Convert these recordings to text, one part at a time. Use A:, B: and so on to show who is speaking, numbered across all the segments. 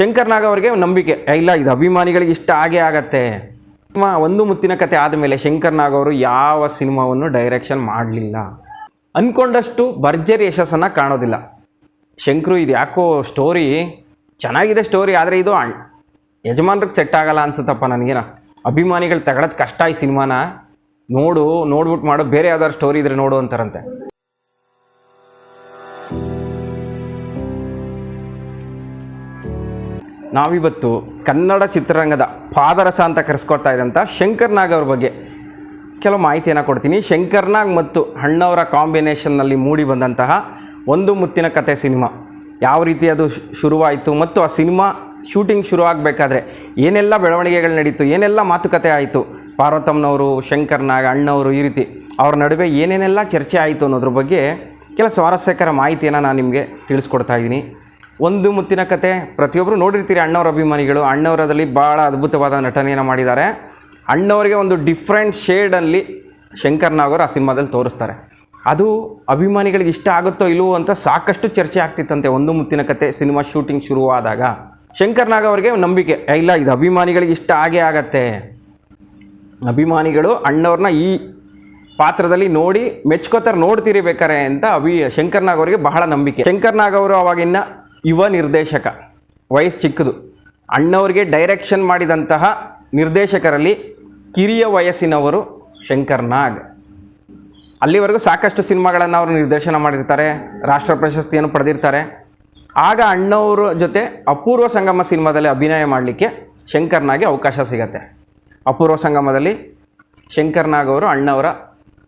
A: ಶಂಕರ್ ನಾಗ್ ಅವರಿಗೆ ನಂಬಿಕೆ. ಇಲ್ಲ, ಇದು ಅಭಿಮಾನಿಗಳಿಗೆ ಇಷ್ಟ ಆಗೇ ಆಗತ್ತೆ. ಒಂದು ಮುತ್ತಿನ ಕತೆ ಆದಮೇಲೆ ಶಂಕರ್ ನಾಗ್ ಅವರು ಯಾವ ಸಿನಿಮಾವನ್ನು ಡೈರೆಕ್ಷನ್ ಮಾಡಲಿಲ್ಲ. ಅಂದ್ಕೊಂಡಷ್ಟು ಭರ್ಜರಿ ಯಶಸ್ಸನ್ನು ಕಾಣೋದಿಲ್ಲ. ಶಂಕರು ಇದು ಯಾಕೋ ಸ್ಟೋರಿ ಚೆನ್ನಾಗಿದೆ ಸ್ಟೋರಿ, ಆದರೆ ಇದು ಯಜಮಾನ್ರಿಗೆ ಸೆಟ್ ಆಗಲ್ಲ ಅನ್ಸುತ್ತಪ್ಪ ನನಗೇನ ಅಭಿಮಾನಿಗಳು ತಗೊಳೋದು ಕಷ್ಟ ಈ ಸಿನಿಮಾನ. ನೋಡು ನೋಡ್ಬಿಟ್ಟು ಮಾಡೋ, ಬೇರೆ ಯಾವ್ದಾದ್ರು ಸ್ಟೋರಿ ಇದ್ರೆ ನೋಡು ಅಂತಾರಂತೆ. ನಾವಿವತ್ತು ಕನ್ನಡ ಚಿತ್ರರಂಗದ ಪಾದರಸ ಅಂತ ಕರೆಸ್ಕೊಳ್ತಾ ಇದ್ದಂಥ ಶಂಕರ್ ನಾಗ್ ಅವ್ರ ಬಗ್ಗೆ ಕೆಲವು ಮಾಹಿತಿಯನ್ನು ಕೊಡ್ತೀನಿ. ಶಂಕರ್ ನಾಗ್ ಮತ್ತು ಅಣ್ಣವರ ಕಾಂಬಿನೇಷನ್ನಲ್ಲಿ ಮೂಡಿ ಬಂದಂತಹ ಒಂದು ಮುತ್ತಿನ ಕತೆ ಸಿನಿಮಾ. ಯಾವ ರೀತಿ ಅದು ಶುರುವಾಯಿತು ಮತ್ತು ಆ ಸಿನಿಮಾ ಶೂಟಿಂಗ್ ಶುರು ಆಗಬೇಕಾದ್ರೆ ಏನೆಲ್ಲ ಬೆಳವಣಿಗೆಗಳು ನಡೀತು, ಏನೆಲ್ಲ ಮಾತುಕತೆ ಆಯಿತು, ಪಾರ್ವತಮ್ಮನವರು ಶಂಕರ್ ನಾಗ್ ಅಣ್ಣವರು ಈ ರೀತಿ ಅವ್ರ ನಡುವೆ ಏನೇನೆಲ್ಲ ಚರ್ಚೆ ಆಯಿತು ಅನ್ನೋದ್ರ ಬಗ್ಗೆ ಕೆಲ ಸ್ವಾರಸ್ಯಕರ ಮಾಹಿತಿಯನ್ನು ನಾನು ನಿಮಗೆ ತಿಳಿಸ್ಕೊಡ್ತಾ ಇದ್ದೀನಿ. ಒಂದು ಮುತ್ತಿನ ಕತೆ. ಪ್ರತಿಯೊಬ್ಬರು ನೋಡಿರ್ತೀರಿ ಅಣ್ಣವ್ರ ಅಭಿಮಾನಿಗಳು. ಅಣ್ಣವರದಲ್ಲಿ ಭಾಳ ಅದ್ಭುತವಾದ ನಟನೆಯನ್ನು ಮಾಡಿದ್ದಾರೆ. ಅಣ್ಣವರಿಗೆ ಒಂದು ಡಿಫ್ರೆಂಟ್ ಶೇಡಲ್ಲಿ ಶಂಕರ್ ನಾಗರು ಆ ಸಿನಿಮಾದಲ್ಲಿ ತೋರಿಸ್ತಾರೆ. ಅದು ಅಭಿಮಾನಿಗಳಿಗೆ ಇಷ್ಟ ಆಗುತ್ತೋ ಇಲ್ಲವೋ ಅಂತ ಸಾಕಷ್ಟು ಚರ್ಚೆ ಆಗ್ತಿತ್ತಂತೆ ಒಂದು ಮುತ್ತಿನ ಕತೆ ಸಿನಿಮಾ ಶೂಟಿಂಗ್ ಶುರುವಾದಾಗ. ಶಂಕರ್ ನಾಗ್ ಅವರಿಗೆ ನಂಬಿಕೆ. ಇಲ್ಲ, ಇದು ಅಭಿಮಾನಿಗಳಿಗೆ ಇಷ್ಟ ಆಗೇ ಆಗತ್ತೆ. ಅಭಿಮಾನಿಗಳು ಅಣ್ಣವ್ರನ್ನ ಈ ಪಾತ್ರದಲ್ಲಿ ನೋಡಿ ಮೆಚ್ಕೋತಾರೆ ನೋಡ್ತೀರಿ ಬೇಕಾರೆ ಅಂತ ಅಭಿ, ಶಂಕರ್ ನಾಗ್ ಅವರಿಗೆ ಬಹಳ ನಂಬಿಕೆ. ಶಂಕರ್ ನಾಗ್ ಅವರು ಅವಾಗಿನ್ನ ಯುವ ನಿರ್ದೇಶಕ, ವಯಸ್ಸು ಚಿಕ್ಕದು. ಅಣ್ಣವ್ರಿಗೆ ಡೈರೆಕ್ಷನ್ ಮಾಡಿದಂತಹ ನಿರ್ದೇಶಕರಲ್ಲಿ ಕಿರಿಯ ವಯಸ್ಸಿನವರು ಶಂಕರ್ ನಾಗ್. ಅಲ್ಲಿವರೆಗೂ ಸಾಕಷ್ಟು ಸಿನಿಮಾಗಳನ್ನು ಅವರು ನಿರ್ದೇಶನ ಮಾಡಿರ್ತಾರೆ, ರಾಷ್ಟ್ರ ಪ್ರಶಸ್ತಿಯನ್ನು ಪಡೆದಿರ್ತಾರೆ. ಆಗ ಅಣ್ಣವರ ಜೊತೆ ಅಪೂರ್ವ ಸಂಗಮ ಸಿನಿಮಾದಲ್ಲಿ ಅಭಿನಯ ಮಾಡಲಿಕ್ಕೆ ಶಂಕರ್ನಾಗೆ ಅವಕಾಶ ಸಿಗತ್ತೆ. ಅಪೂರ್ವ ಸಂಗಮದಲ್ಲಿ ಶಂಕರ್ನಾಗ್ ಅವರು ಅಣ್ಣವರ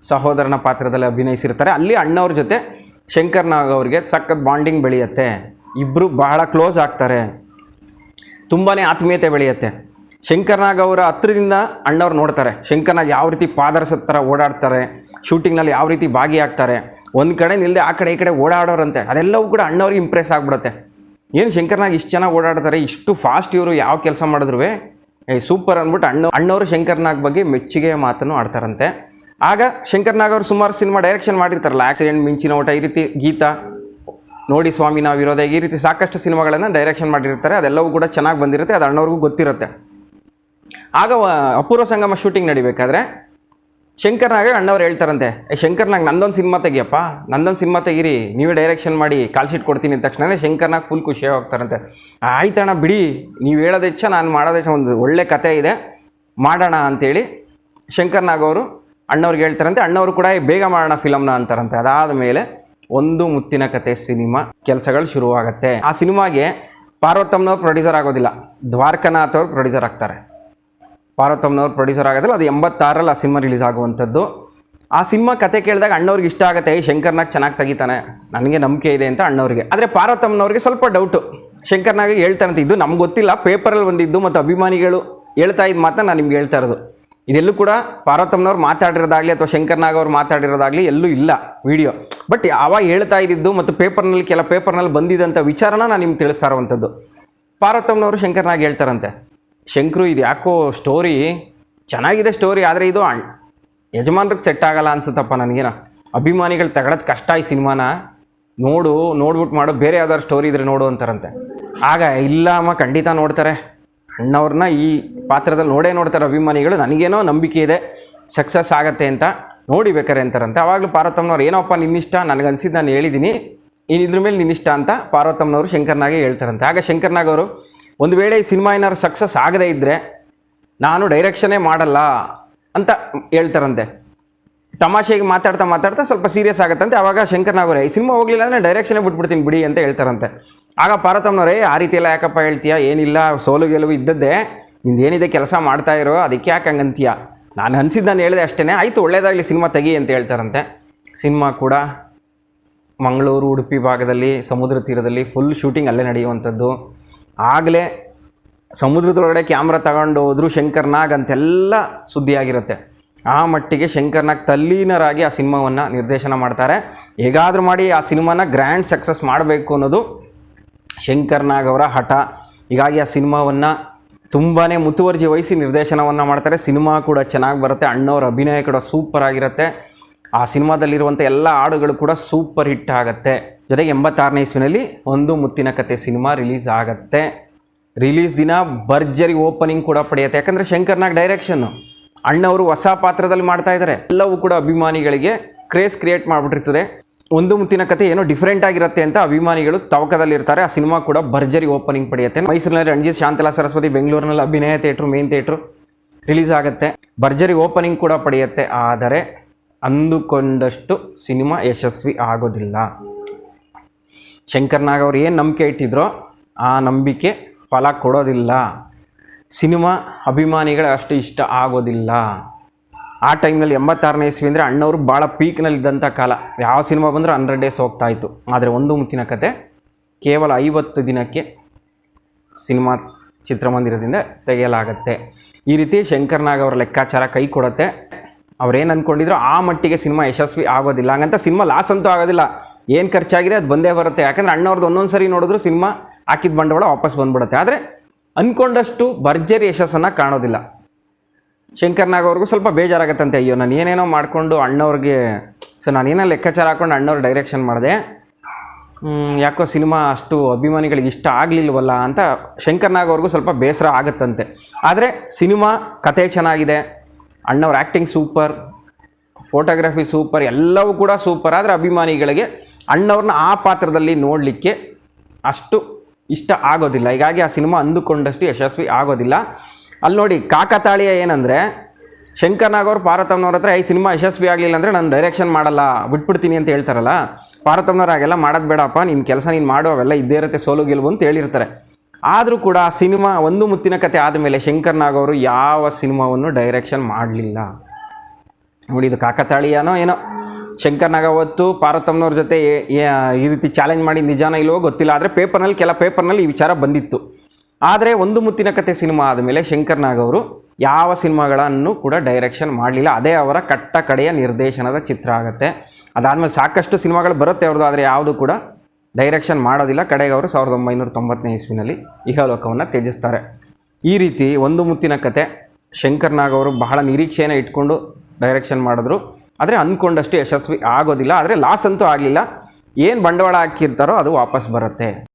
A: ಸಹೋದರನ ಪಾತ್ರದಲ್ಲಿ ಅಭಿನಯಿಸಿರ್ತಾರೆ. ಅಲ್ಲಿ ಅಣ್ಣವ್ರ ಜೊತೆ ಶಂಕರ್ನಾಗ್ ಅವರಿಗೆ ಸಖತ್ ಬಾಂಡಿಂಗ್ ಬೆಳೆಯುತ್ತೆ. ಇಬ್ಬರು ಬಹಳ ಕ್ಲೋಸ್ ಆಗ್ತಾರೆ. ತುಂಬಾ ಆತ್ಮೀಯತೆ ಬೆಳೆಯುತ್ತೆ. ಶಂಕರ್ನಾಗ್ ಅವರ ಹತ್ರದಿಂದ ಅಣ್ಣವ್ರು ನೋಡ್ತಾರೆ. ಶಂಕರ್ನಾಗ್ ಯಾವ ರೀತಿ ಪಾದರಸದ ಥರ ಓಡಾಡ್ತಾರೆ ಶೂಟಿಂಗ್ನಲ್ಲಿ ಯಾವ ರೀತಿ ಭಾಗಿಯಾಗ್ತಾರೆ, ಒಂದು ಕಡೆ ನಿಲ್ಲದೆ ಆ ಕಡೆ ಈ ಕಡೆ ಓಡಾಡೋರಂತೆ, ಅದೆಲ್ಲವೂ ಕೂಡ ಅಣ್ಣವ್ರಿಗೆ ಇಂಪ್ರೆಸ್ ಆಗಿಬಿಡುತ್ತೆ. ಏನು ಶಂಕರ್ನಾಗ್ ಇಷ್ಟು ಚೆನ್ನಾಗಿ ಓಡಾಡ್ತಾರೆ, ಇಷ್ಟು ಫಾಸ್ಟ್ ಇವರು ಯಾವ ಕೆಲಸ ಮಾಡಿದ್ರು ಏ ಸೂಪರ್ ಅಂದ್ಬಿಟ್ಟು ಅಣ್ಣ ಅಣ್ಣವರು ಶಂಕರ್ನಾಗ್ ಬಗ್ಗೆ ಮೆಚ್ಚುಗೆ ಮಾತನ್ನು ಆಡ್ತಾರಂತೆ. ಆಗ ಶಂಕರ್ನಾಗ್ ಅವರು ಸುಮಾರು ಸಿನಿಮಾ ಡೈರೆಕ್ಷನ್ ಮಾಡಿರ್ತಾರಲ್ಲ ಆಕ್ಸಿಡೆಂಟ್ ಮಿಂಚಿನ ಓಟ, ಈ ರೀತಿ ಗೀತ ನೋಡಿ ಸ್ವಾಮಿ ನಾವು ಇರೋದೇ ಈ ರೀತಿ ಸಾಕಷ್ಟು ಸಿನಿಮಾಗಳನ್ನು ಡೈರೆಕ್ಷನ್ ಮಾಡಿರ್ತಾರೆ ಅದೆಲ್ಲವೂ ಕೂಡ ಚೆನ್ನಾಗಿ ಬಂದಿರುತ್ತೆ ಅದು ಅಣ್ಣವ್ರಿಗೂ ಗೊತ್ತಿರುತ್ತೆ. ಆಗ ಅಪೂರ್ವ ಸಂಗಮ ಶೂಟಿಂಗ್ ನಡಿಬೇಕಾದ್ರೆ ಶಂಕರ್ನಾಗೆ ಅಣ್ಣವ್ರು ಹೇಳ್ತಾರಂತೆ ಏ ಶಂಕರ್ನಾಗ ನಂದೊಂದು ಸಿನಿಮಾ ತೆಗಿಯಪ್ಪ ನಂದೊಂದು ಸಿನಿಮಾ ತೆಗೀರಿ ನೀವೇ ಡೈರೆಕ್ಷನ್ ಮಾಡಿ ಕಾಲ್ ಶೀಟ್ ಕೊಡ್ತೀನಿ ಅಂದ ತಕ್ಷಣ ಶಂಕರ್ನಾಗ ಫುಲ್ ಖುಷಿ ಹೋಗ್ತಾರಂತೆ ಆಯ್ತಣ್ಣ ಬಿಡಿ ನೀವು ಹೇಳೋದೆಚ್ಚ ನಾನು ಮಾಡೋದೇ ಒಂದು ಒಳ್ಳೆ ಕತೆ ಇದೆ ಮಾಡೋಣ ಅಂಥೇಳಿ ಶಂಕರ್ನಾಗ ಅವರು ಅಣ್ಣವ್ರಿಗೆ ಹೇಳ್ತಾರಂತೆ. ಅಣ್ಣವರು ಕೂಡ "ಏ, ಬೇಗ ಮಾಡೋಣ ಫಿಲಮ್ನ ಅಂತಾರಂತೆ. ಅದಾದ ಮೇಲೆ ಒಂದು ಮುತ್ತಿನ ಕತೆ ಸಿನಿಮಾ ಕೆಲಸಗಳು ಶುರುವಾಗುತ್ತೆ. ಆ ಸಿನಿಮಾಗೆ ಪಾರ್ವತಮ್ನವ್ರು ಪ್ರೊಡ್ಯೂಸರ್ ಆಗೋದಿಲ್ಲ. ದ್ವಾರಕನಾಥ್ ಅವ್ರು ಪ್ರೊಡ್ಯೂಸರ್ ಆಗ್ತಾರೆ. ಪಾರ್ವತಮ್ನವ್ರು ಪ್ರೊಡ್ಯೂಸರ್ ಆಗೋದಿಲ್ಲ. ಅದು ಎಂಬತ್ತಾರಲ್ಲಿ ಆ ಸಿನಿಮಾ ರಿಲೀಸ್ ಆಗುವಂಥದ್ದು. ಆ ಸಿನಿಮಾ ಕತೆ ಕೇಳಿದಾಗ ಅಣ್ಣವ್ರಿಗೆ ಇಷ್ಟ ಆಗುತ್ತೆ ಶಂಕರ್ನಾಗ್ ಚೆನ್ನಾಗಿ ತೆಗಿತಾನೆ. ನನಗೆ ನಂಬಿಕೆ ಇದೆ ಅಂತ ಅಣ್ಣವ್ರಿಗೆ. ಆದರೆ ಪಾರ್ವತಮ್ಮನವ್ರಿಗೆ ಸ್ವಲ್ಪ ಡೌಟು ಶಂಕರ್ನಾಗ್ ಹೇಳ್ತಾನಂತ, ಇದು ನಮ್ಗೆ ಗೊತ್ತಿಲ್ಲ. ಪೇಪರಲ್ಲಿ ಬಂದಿದ್ದು ಮತ್ತು ಅಭಿಮಾನಿಗಳು ಹೇಳ್ತಾ ಇದ್ದ ಮಾತನ್ನ ನಾನು ನಿಮ್ಗೆ ಹೇಳ್ತಾ ಇರೋದು. ಇದೆಲ್ಲೂ ಕೂಡ ಪಾರ್ವತಮ್ಮನವ್ರು ಮಾತಾಡಿರೋದಾಗಲಿ ಅಥವಾ ಶಂಕರ್ನಾಗ್ ಅವ್ರು ಮಾತಾಡಿರೋದಾಗಲಿ ಎಲ್ಲೂ ಇಲ್ಲ ವಿಡಿಯೋ. ಬಟ್ ಅವಾಗ ಹೇಳ್ತಾ ಇದ್ದಿದ್ದು ಮತ್ತು ಪೇಪರ್ನಲ್ಲಿ ಕೆಲ ಪೇಪರ್ನಲ್ಲಿ ಬಂದಿದ್ದಂಥ ವಿಚಾರನ ನಾನು ನಿಮ್ಗೆ ತಿಳಿಸ್ತಾ ಇರುವಂಥದ್ದು. ಪಾರ್ವತಮ್ಮನವರು ಶಂಕರ್ನಾಗ್ ಹೇಳ್ತಾರಂತೆ, ಶಂಕರು, ಇದು ಯಾಕೋ ಸ್ಟೋರಿ ಚೆನ್ನಾಗಿದೆ ಸ್ಟೋರಿ ಆದರೆ ಇದು ಯಜಮಾನ್ರಿಗೆ ಸೆಟ್ ಆಗಲ್ಲ ಅನ್ಸುತ್ತಪ್ಪ ನನಗೇನ. ಅಭಿಮಾನಿಗಳು ತಗೊಳೋದು ಕಷ್ಟ ಈ ಸಿನಿಮಾನ ನೋಡು ನೋಡ್ಬಿಟ್ಟು ಮಾಡೋ, ಬೇರೆ ಯಾವ್ದಾದ್ರು ಸ್ಟೋರಿ ಇದ್ರೆ ನೋಡು ಅಂತಾರಂತೆ. ಆಗ ಇಲ್ಲ ಅಮ್ಮ ಖಂಡಿತ ನೋಡ್ತಾರೆ. ಅಣ್ಣವ್ರನ್ನ ಈ ಪಾತ್ರದಲ್ಲಿ ನೋಡೇ ನೋಡ್ತಾರೆ ಅಭಿಮಾನಿಗಳು, ನನಗೇನೋ ನಂಬಿಕೆ ಇದೆ ಸಕ್ಸಸ್ ಆಗತ್ತೆ ಅಂತ ನೋಡಿ ಬೇಕಾರೆ ಅಂತಾರಂತೆ. ಅವಾಗಲೂ ಪಾರ್ವತಮ್ಮನವ್ರು, ಏನೋಪ್ಪ ನಿನ್ನಿಷ್ಟ? ನನಗನ್ಸಿದ್ದು ನಾನು ಹೇಳಿದ್ದೀನಿ ಇದ್ರ ಮೇಲೆ ನಿನ್ನಿಷ್ಟ? ಅಂತ ಪಾರ್ವತಮ್ಮನವರು ಶಂಕರ್ನಾಗೆ ಹೇಳ್ತಾರಂತೆ. ಆಗ ಶಂಕರ್ನಾಗ್ ಅವರು, ಒಂದು ವೇಳೆ ಈ ಸಿನಿಮಾ ಏನಾದ್ರು ಸಕ್ಸಸ್ ಆಗದೇ ಇದ್ದರೆ ನಾನು ಡೈರೆಕ್ಷನೇ ಮಾಡಲ್ಲ ಅಂತ ಹೇಳ್ತಾರಂತೆ. ತಮಾಷೆಗೆ ಮಾತಾಡ್ತಾ ಮಾತಾಡ್ತಾ ಸ್ವಲ್ಪ ಸೀರಿಯಸ್ ಆಗುತ್ತಂತೆ. ಅವಾಗ ಶಂಕರ್ನಾಗವ್ರೆ ಈ ಸಿನಿಮಾ ಹೋಗ್ಲಿಲ್ಲ ಅಂದರೆ ಡೈರೆಕ್ಷನೇ ಬಿಟ್ಬಿಡ್ತೀನಿ ಬಿಡಿ ಅಂತ ಹೇಳ್ತಾರಂತೆ. ಆಗ ಪಾರ್ವತಮ್ಮನವರೇ ಆ ರೀತಿ ಎಲ್ಲ ಯಾಕಪ್ಪ ಹೇಳ್ತೀಯ? ಏನಿಲ್ಲ, ಸೋಲು ಗೆಲುವು ಇದ್ದದ್ದೇ. ನಿಂದೇನಿದೆ ಕೆಲಸ ಮಾಡ್ತಾ ಇರೋ, ಅದಕ್ಕೆ ಯಾಕೆ ಹಂಗಂತೀಯ? ನಾನು ಅನ್ಸಿದ್ದು ನಾನು ಹೇಳಿದೆ ಅಷ್ಟೇ ಆಯಿತು, ಒಳ್ಳೇದಾಗಲಿ, ಸಿನಿಮಾ ತೆಗಿ ಅಂತ ಹೇಳ್ತಾರಂತೆ. ಸಿನಿಮಾ ಕೂಡ ಮಂಗಳೂರು, ಉಡುಪಿ ಭಾಗದಲ್ಲಿ, ಸಮುದ್ರ ತೀರದಲ್ಲಿ ಫುಲ್ ಶೂಟಿಂಗ್ ಅಲ್ಲೇ ನಡೆಯುವಂಥದ್ದು. ಆಗಲೇ ಸಮುದ್ರದೊಳಗಡೆ ಕ್ಯಾಮ್ರಾ ತಗೊಂಡು ಹೋದ್ರು ಶಂಕರ್ನಾಗ್ ಅಂತೆಲ್ಲ ಸುದ್ದಿಯಾಗಿರುತ್ತೆ. ಆ ಮಟ್ಟಿಗೆ ಶಂಕರ್ನಾಗ್ ತಲ್ಲೀನರಾಗಿ ಆ ಸಿನಿಮಾವನ್ನು ನಿರ್ದೇಶನ ಮಾಡ್ತಾರೆ. ಹೇಗಾದರೂ ಮಾಡಿ ಆ ಸಿನಿಮಾನ ಗ್ರ್ಯಾಂಡ್ ಸಕ್ಸಸ್ ಮಾಡಬೇಕು ಅನ್ನೋದು ಶಂಕರ್ನಾಗ್ ಅವರ ಹಠ. ಹೀಗಾಗಿ ಆ ಸಿನಿಮಾವನ್ನು ತುಂಬಾ ಮುತುವರ್ಜಿ ವಹಿಸಿ ನಿರ್ದೇಶನವನ್ನು ಮಾಡ್ತಾರೆ. ಸಿನಿಮಾ ಕೂಡ ಚೆನ್ನಾಗಿ ಬರುತ್ತೆ. ಅಣ್ಣವ್ರ ಅಭಿನಯ ಕೂಡ ಸೂಪರ್ ಆಗಿರುತ್ತೆ. ಆ ಸಿನಿಮಾದಲ್ಲಿರುವಂಥ ಎಲ್ಲ ಹಾಡುಗಳು ಕೂಡ ಸೂಪರ್ ಹಿಟ್ ಆಗುತ್ತೆ. ಜೊತೆಗೆ ಎಂಬತ್ತಾರನೇ ಇಸ್ವಿನಲ್ಲಿ ಒಂದು ಮುತ್ತಿನ ಕತೆ ಸಿನಿಮಾ ರಿಲೀಸ್ ಆಗುತ್ತೆ. ರಿಲೀಸ್ ದಿನ ಭರ್ಜರಿ ಓಪನಿಂಗ್ ಕೂಡ ಪಡೆಯುತ್ತೆ. ಯಾಕಂದರೆ ಶಂಕರ್ನಾಗ್ ಡೈರೆಕ್ಷನ್ನು ಅಣ್ಣವರು ಹೊಸ ಪಾತ್ರದಲ್ಲಿ ಮಾಡ್ತಾ ಇದ್ದಾರೆ. ಎಲ್ಲವೂ ಕೂಡ ಅಭಿಮಾನಿಗಳಿಗೆ ಕ್ರೇಸ್ ಕ್ರಿಯೇಟ್ ಮಾಡಿಬಿಟ್ಟಿರ್ತದೆ. ಒಂದು ಮುತ್ತಿನ ಕತೆ ಏನೋ ಡಿಫ್ರೆಂಟ್ ಆಗಿರುತ್ತೆ ಅಂತ ಅಭಿಮಾನಿಗಳು ತವಕದಲ್ಲಿರ್ತಾರೆ. ಆ ಸಿನಿಮಾ ಕೂಡ ಭರ್ಜರಿ ಓಪನಿಂಗ್ ಪಡೆಯುತ್ತೆ. ಮೈಸೂರಿನಲ್ಲಿ ರಣಜಿತ್, ಶಾಂತಲಾ, ಸರಸ್ವತಿ, ಬೆಂಗಳೂರಿನಲ್ಲಿ ಅಭಿನಯ ಥಿಯೇಟ್ರು ಮೇನ್ ಥಿಯೇಟ್ರು ರಿಲೀಸ್ ಆಗುತ್ತೆ. ಭರ್ಜರಿ ಓಪನಿಂಗ್ ಕೂಡ ಪಡೆಯುತ್ತೆ. ಆದರೆ ಅಂದುಕೊಂಡಷ್ಟು ಸಿನಿಮಾ ಯಶಸ್ವಿ ಆಗೋದಿಲ್ಲ. ಶಂಕರ್ ಅವರು ಅವ್ರು ಏನು ನಂಬಿಕೆ ಇಟ್ಟಿದ್ರೋ ಆ ನಂಬಿಕೆ ಫಲ ಕೊಡೋದಿಲ್ಲ. ಸಿನಿಮಾ ಅಭಿಮಾನಿಗಳ ಅಷ್ಟು ಇಷ್ಟ ಆಗೋದಿಲ್ಲ. ಆ ಟೈಮ್ನಲ್ಲಿ ಎಂಬತ್ತಾರನೇ ಇಸ್ವಿ ಅಂದರೆ ಅಣ್ಣವರು ಭಾಳ ಪೀಕ್ನಲ್ಲಿದ್ದಂಥ ಕಾಲ. ಯಾವ ಸಿನಿಮಾ ಬಂದರೂ ಹಂಡ್ರೆಡ್ ಡೇಸ್ ಹೋಗ್ತಾ ಇತ್ತು. ಆದರೆ ಒಂದು ಮುಂಚಿನ ಕತೆ, ಕೇವಲ ಐವತ್ತು ದಿನಕ್ಕೆ ಸಿನಿಮಾ ಚಿತ್ರಮಂದಿರದಿಂದ ತೆಗೆಯಲಾಗತ್ತೆ. ಈ ರೀತಿ ಶಂಕರ್ನಾಗ್ ಅವರ ಲೆಕ್ಕಾಚಾರ ಕೈ ಕೊಡತ್ತೆ. ಅವ್ರೇನು ಅಂದ್ಕೊಂಡಿದ್ರು ಆ ಮಟ್ಟಿಗೆ ಸಿನಿಮಾ ಯಶಸ್ವಿ ಆಗೋದಿಲ್ಲ. ಹಂಗಂತ ಸಿನಿಮಾ ಲಾಸ್ ಅಂತೂ ಆಗೋದಿಲ್ಲ. ಏನು ಖರ್ಚಾಗಿದೆ ಅದು ಬಂದೇ ಬರುತ್ತೆ. ಯಾಕಂದರೆ ಅಣ್ಣವ್ರದ್ದು ಒಂದೊಂದು ಸರಿ ನೋಡಿದ್ರು ಸಿನಿಮಾ ಹಾಕಿದ ಬಂಡವಾಳ ವಾಪಸ್ ಬಂದ್ಬಿಡುತ್ತೆ. ಆದರೆ ಅಂದ್ಕೊಂಡಷ್ಟು ಭರ್ಜರಿ ಯಶಸ್ಸನ್ನು ಕಾಣೋದಿಲ್ಲ. ಶಂಕರ್ನಾಗ್ ಅವ್ರಿಗೂ ಸ್ವಲ್ಪ ಬೇಜಾರಾಗತ್ತಂತೆ, ಅಯ್ಯೋ, ನಾನು ಏನೇನೋ ಮಾಡಿಕೊಂಡು ಅಣ್ಣವ್ರಿಗೆ ಸೊ ನಾನೇನೋ ಲೆಕ್ಕಾಚಾರ ಹಾಕೊಂಡು ಅಣ್ಣವ್ರ ಡೈರೆಕ್ಷನ್ ಮಾಡಿದೆ. ಯಾಕೋ ಸಿನಿಮಾ ಅಷ್ಟು ಅಭಿಮಾನಿಗಳಿಗೆ ಇಷ್ಟ ಆಗಲಿಲ್ವಲ್ಲ ಅಂತ ಶಂಕರ್ನಾಗ್ ಅವ್ರಿಗೂ ಸ್ವಲ್ಪ ಬೇಸರ ಆಗುತ್ತಂತೆ. ಆದರೆ ಸಿನಿಮಾ ಕತೆ ಚೆನ್ನಾಗಿದೆ, ಅಣ್ಣವ್ರ ಆ್ಯಕ್ಟಿಂಗ್ ಸೂಪರ್ ಫೋಟೋಗ್ರಫಿ ಸೂಪರ್, ಎಲ್ಲವೂ ಕೂಡ ಸೂಪರ್. ಆದರೆ ಅಭಿಮಾನಿಗಳಿಗೆ ಅಣ್ಣವ್ರನ್ನ ಆ ಪಾತ್ರದಲ್ಲಿ ನೋಡಲಿಕ್ಕೆ ಅಷ್ಟು ಇಷ್ಟ ಆಗೋದಿಲ್ಲ. ಹೀಗಾಗಿ ಆ ಸಿನಿಮಾ ಅಂದುಕೊಂಡಷ್ಟು ಯಶಸ್ವಿ ಆಗೋದಿಲ್ಲ. ಅಲ್ಲಿ ನೋಡಿ, ಕಾಕತಾಳೀಯ ಏನಂದರೆ, ಶಂಕರ್ ನಾಗ್ ಅವರು ಪಾರ್ವತಮ್ಮನವ್ರ ಹತ್ರ ಈ ಸಿನಿಮಾ ಯಶಸ್ವಿ ಆಗಲಿಲ್ಲ ಅಂದರೆ ನಾನು ಡೈರೆಕ್ಷನ್ ಮಾಡಲ್ಲ, ಬಿಟ್ಬಿಡ್ತೀನಿ ಅಂತ ಹೇಳ್ತಾರಲ್ಲ ಪಾರ್ವತಮ್ಮನವ್ರು ಹಾಗೆಲ್ಲ ಮಾಡೋದು ಬೇಡಪ್ಪ ನಿನ್ನ ಕೆಲಸ ನೀನು ಮಾಡು, ಅವೆಲ್ಲ ಇದ್ದೇ ಇರುತ್ತೆ, ಸೋಲು ಗೆಲುವು ಅಂತ ಹೇಳಿರ್ತಾರೆ. ಆದರೂ ಕೂಡ ಆ ಸಿನಿಮಾ ಒಂದು ಮುತ್ತಿನ ಕತೆ ಆದಮೇಲೆ ಶಂಕರ್ ನಾಗ್ ಅವರು ಯಾವ ಸಿನಿಮಾವನ್ನು ಡೈರೆಕ್ಷನ್ ಮಾಡಲಿಲ್ಲ. ನೋಡಿ, ಇದು ಕಾಕತಾಳೀಯನೋ ಏನೋ ಶಂಕರ್ ಅವತ್ತು ಪಾರ್ವತಮ್ಮನವ್ರ ಜೊತೆ ಈ ರೀತಿ ಚಾಲೆಂಜ್ ಮಾಡಿ ನಿಜಾನ ಇಲ್ಲವೋ ಗೊತ್ತಿಲ್ಲ. ಆದರೆ ಪೇಪರ್ನಲ್ಲಿ ಕೆಲ ಪೇಪರ್ನಲ್ಲಿ ಈ ವಿಚಾರ ಬಂದಿತ್ತು. ಆದರೆ ಒಂದು ಮುತ್ತಿನ ಕತೆ ಸಿನಿಮಾ ಆದಮೇಲೆ ಶಂಕರ್ ಅವರು ಯಾವ ಸಿನಿಮಾಗಳನ್ನು ಕೂಡ ಡೈರೆಕ್ಷನ್ ಮಾಡಲಿಲ್ಲ. ಅದೇ ಅವರ ಕಟ್ಟ ಕಡೆಯ ನಿರ್ದೇಶನದ ಚಿತ್ರ ಆಗುತ್ತೆ. ಅದಾದಮೇಲೆ ಸಾಕಷ್ಟು ಸಿನಿಮಾಗಳು ಬರುತ್ತೆ ಅವ್ರದ್ದು, ಆದರೆ ಯಾವುದು ಕೂಡ ಡೈರೆಕ್ಷನ್ ಮಾಡೋದಿಲ್ಲ. ಕಡೆಗೆ ಅವರು ಸಾವಿರದ ಒಂಬೈನೂರ ತೊಂಬತ್ತನೇ ಇಸ್ವಿನಲ್ಲಿ ಇಹಲೋಕವನ್ನು ತ್ಯಜಿಸ್ತಾರೆ. ಈ ರೀತಿ ಒಂದು ಮುತ್ತಿನ ಕತೆ ಶಂಕರ್ ನಾಗ್ ಅವರು ಬಹಳ ನಿರೀಕ್ಷೆಯನ್ನು ಇಟ್ಕೊಂಡು ಡೈರೆಕ್ಷನ್ ಮಾಡಿದ್ರು. ಆದರೆ ಅಂದ್ಕೊಂಡಷ್ಟು ಯಶಸ್ವಿ ಆಗೋದಿಲ್ಲ ಆದರೆ ಲಾಸ್ ಅಂತೂ ಆಗಲಿಲ್ಲ. ಏನು ಬಂಡವಾಳ ಹಾಕಿರ್ತಾರೋ ಅದು ವಾಪಸ್ ಬರುತ್ತೆ.